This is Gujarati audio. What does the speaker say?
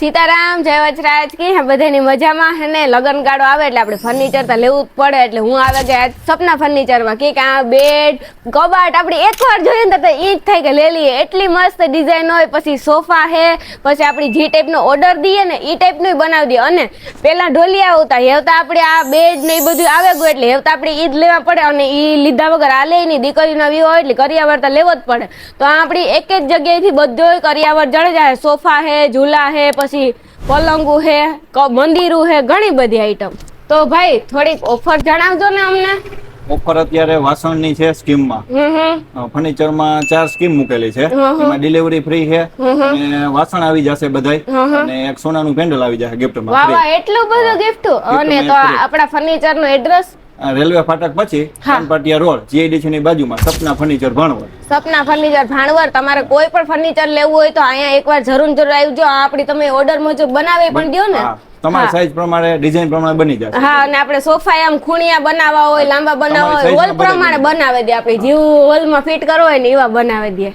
સીતારામ, જય વજરાજ કે બધાની મજામાં? હે ને, લગન ગાળો આવે એટલે આપણે ફર્નિચર તો લેવું જ પડે, એટલે હું આવે કે સપના ફર્નિચરમાં કે આ બેડ કબાટ આપણે એકવાર જોઈએ ને તો ઈ જ થાય કે લઈ લઈએ. એટલી મસ્ત ડિઝાઇન હોય, પછી સોફા હે, પછી આપણી જે ટાઈપનો ઓર્ડર દઈએ ને એ ટાઈપનું બનાવી દઈએ. અને પહેલાં ઢોલિયા આવતા હેવતા આપણે આ બેડ ને એ બધું આવે ગયું એટલે હેવતા આપણે ઈ જ લેવા પડે અને એ લીધા વગર આ લે નહીં. દીકરીનો વ્યૂ હોય એટલે કરિયાવર તો લેવો જ પડે. તો આપણી એક જ જગ્યાએથી બધો કરિયાવર જડે જાય. સોફા હે, ઝૂલા હે, પછી પલંગુ હે મંદિરું હે ઘણી બધી આઈટમ તો ભાઈ થોડીક ઓફર જણાવજો ને અમને. ઓફર અત્યારે વાસણની છે સ્કીમમાં. માં ફર્નિચર ફર્નિચરમાં ચાર સ્કીમ મૂકેલી છે. એમાં ડિલિવરી ફ્રી છે. અને વાસણ આવી જશે બધાય. અને એક સોનાનું પેન્ડલ આવી જશે ગિફ્ટ ગિફ્ટમાં વાહ ફ્રી એટલું બધું ગિફ્ટ અને માં તો આપણા ફર્નિચરનું એડ્રેસ રેલવે ફાટક પછી પાટિયા રોડ જીઆઈડીસી ની બાજુમાં સપના ફર્નિચર ભાણવર સપના ફર્નિચર ભાણવર તમારે કોઈ પણ ફર્નિચર લેવું હોય તો અહીંયા એકવાર જરૂર જરૂર આવજો. આપડી તમે ઓર્ડર મુજબ બનાવી પણ દો ને. તમારા સાઈઝ પ્રમાણે ડિઝાઇન પ્રમાણે બની જશે. હા અને આપણે સોફા આમ ખૂણિયા બનાવવા હોય લાંબા બનાવવા હોય હોલ પ્રમાણે બનાવી દે આપણે. જેવું હોલમાં ફિટ કરવો હોય ને એવા બનાવી દે.